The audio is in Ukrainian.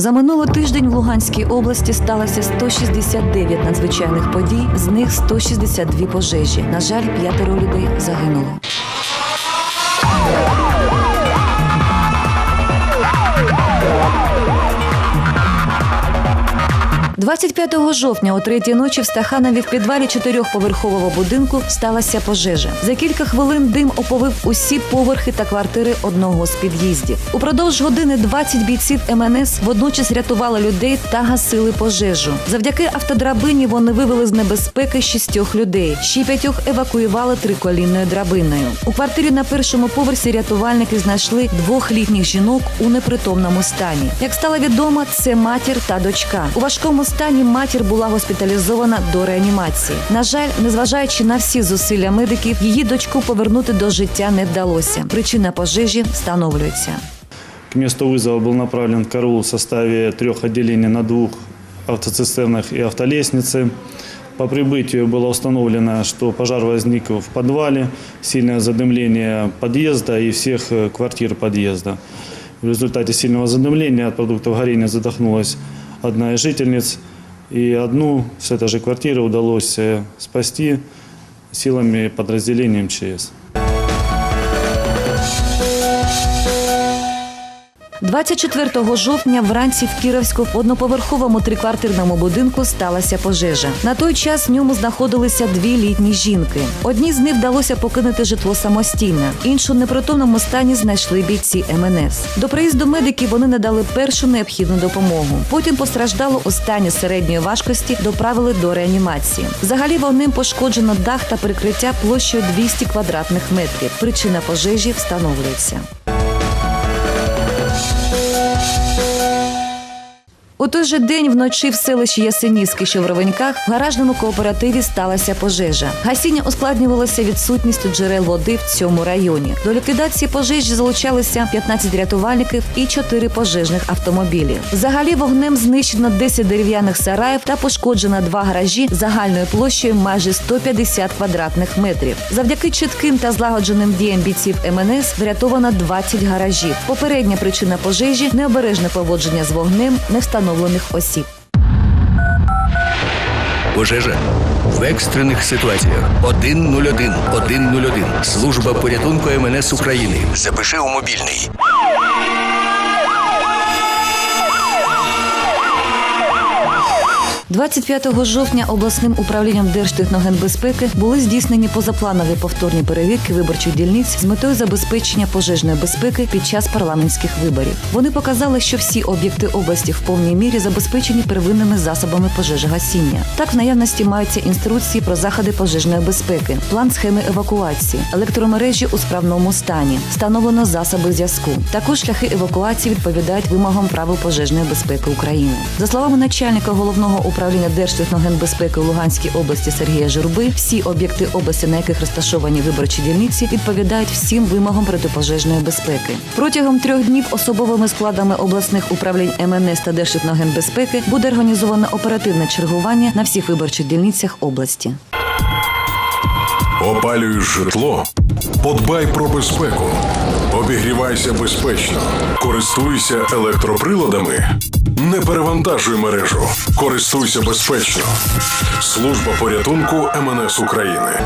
За минулий тиждень в Луганській області сталося 169 надзвичайних подій, з них 162 пожежі. На жаль, п'ятеро людей загинуло. 25 жовтня о третій ночі в Стаханові в підвалі чотирьохповерхового будинку сталася пожежа. За кілька хвилин дим оповив усі поверхи та квартири одного з під'їздів. Упродовж години 20 бійців МНС водночас рятували людей та гасили пожежу. Завдяки автодрабині вони вивели з небезпеки шістьох людей. Ще п'ятьох евакуювали триколінною драбиною. У квартирі на першому поверсі рятувальники знайшли двох літніх жінок у непритомному стані. Як стало відомо, це матір та дочка. У важкому стані матір була госпіталізована до реанімації. На жаль, незважаючи на всі зусилля медиків, її дочку повернути до життя не вдалося. Причина пожежі встановлюється. К месту вызова был направлен караул в составе трех отделений на двух автоцистернах и автолестнице. По прибытию было установлено, что пожар возник в подвале, сильное задымление подъезда и всех э, квартир подъезда. В результате сильного задымления от продуктов горения задохнулась одна из жительниц, и одну с этой же квартиры удалось э, спасти силами подразделения МЧС. 24 жовтня вранці в Кіровську в одноповерховому триквартирному будинку сталася пожежа. На той час в ньому знаходилися дві літні жінки. Одній з них вдалося покинути житло самостійно, іншу в непритомному стані знайшли бійці МНС. До приїзду медиків вони надали першу необхідну допомогу. Потім постраждало у середньої важкості доправили до реанімації. Взагалі вогнем пошкоджено дах та перекриття площею 200 квадратних метрів. Причина пожежі встановлюється. У той же день вночі в селищі Ясенівське, що в Ровеньках, в гаражному кооперативі сталася пожежа. Гасіння ускладнювалося відсутністю джерел води в цьому районі. До ліквідації пожежі залучалися 15 рятувальників і 4 пожежних автомобілі. Взагалі вогнем знищено 10 дерев'яних сараїв та пошкоджено два гаражі загальною площею майже 150 квадратних метрів. Завдяки чітким та злагодженим діям бійців МНС врятовано 20 гаражів. Попередня причина пожежі необережне поводження з вогнем невстановлених осіб. Пожежа в екстрених ситуаціях 101 101. Служба порятунку МНС України. Запиши у мобільний. – 25 жовтня обласним управлінням Держтехногенбезпеки були здійснені позапланові повторні перевірки виборчих дільниць з метою забезпечення пожежної безпеки під час парламентських виборів. Вони показали, що всі об'єкти області в повній мірі забезпечені первинними засобами пожежогасіння. Так в наявності маються інструкції про заходи пожежної безпеки, план схеми евакуації, електромережі у справному стані, встановлено засоби зв'язку. Також шляхи евакуації відповідають вимогам правил пожежної безпеки України. За словами начальника головного управління Держтехногенбезпеки у Луганській області Сергія Журби, всі об'єкти області, на яких розташовані виборчі дільниці, відповідають всім вимогам протипожежної безпеки. Протягом трьох днів особовими складами обласних управлінь МНС та Держтехногенбезпеки буде організовано оперативне чергування на всіх виборчих дільницях області. Опалюєш житло? Подбай про безпеку. Обігрівайся безпечно. Користуйся електроприладами. Не перевантажуй мережу. Користуйся безпечно. Служба порятунку МНС України.